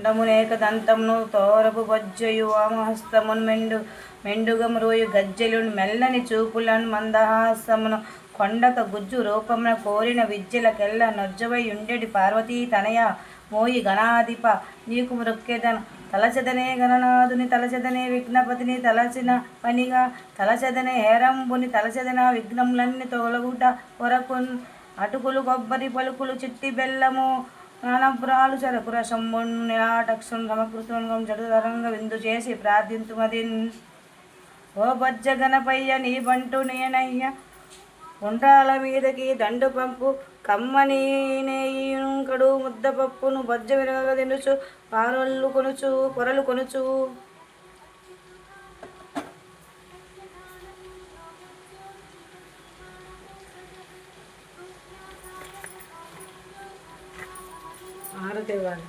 కుండమునేక దంతమును తోరపు బొజ్జయు వామహస్తమును మెండు మెండుగమురోయు గజ్జెలును మెల్లని చూపులను మందహాసమును కొండక గుజ్జు రూపమున కోరిన విద్యలకెల్ల నొజ్జవై ఉండెడి పార్వతీ తనయ మోయి గణాధిప. నీకు మృక్కెదను తలచదనే గణనాథుని తలచదనే విఘ్నపతిని తలచిన పనిగా తలచదనే హేరంబుని తలచదన విఘ్నములన్నీ తొలగుట కొరకు అటుకులు కొబ్బరి పలుకులు చిట్టి బెల్లము నానపురాలు చెరకు రసంబున్ నిరాటక్షం సమకృతంగం జడుతరంగ విందు చేసి ప్రార్థింతుమదిన్ ఓ బజ్జ గణపయ్య నీ బంటు నేనయ్య ఉండ్రాల మీదకి దండు పంపు కమ్మని ముద్దపప్పును బజ్జ విరగ తినుచు పారొల్లు కొనుచు పొరలు కొనుచు. ఆరదివ్వాలి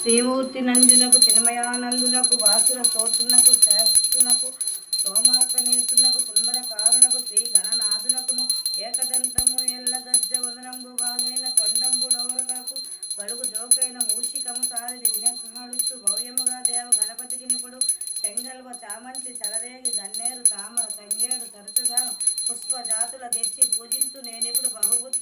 శ్రీమూర్తి నందునకు తిరుమయానందునకు వాసుల స్తోత్రునకు శాస్త్రునకు సోమాకనేతునకు సుందర కారునకు శ్రీ గణనాథునకును ఏకదంతము ఎల్ల గజ్జ వదనంబు బాగైన తొండంబు డౌరలకు పలుకు జోకైన మూషికము సారి దివ్యకాడు చామంతి తలరేగి గన్నేరు తామర తంగేడు తరచుగాను పుష్పజాతుల తెచ్చి పూజింతు నేనిప్పుడు బహుభుత్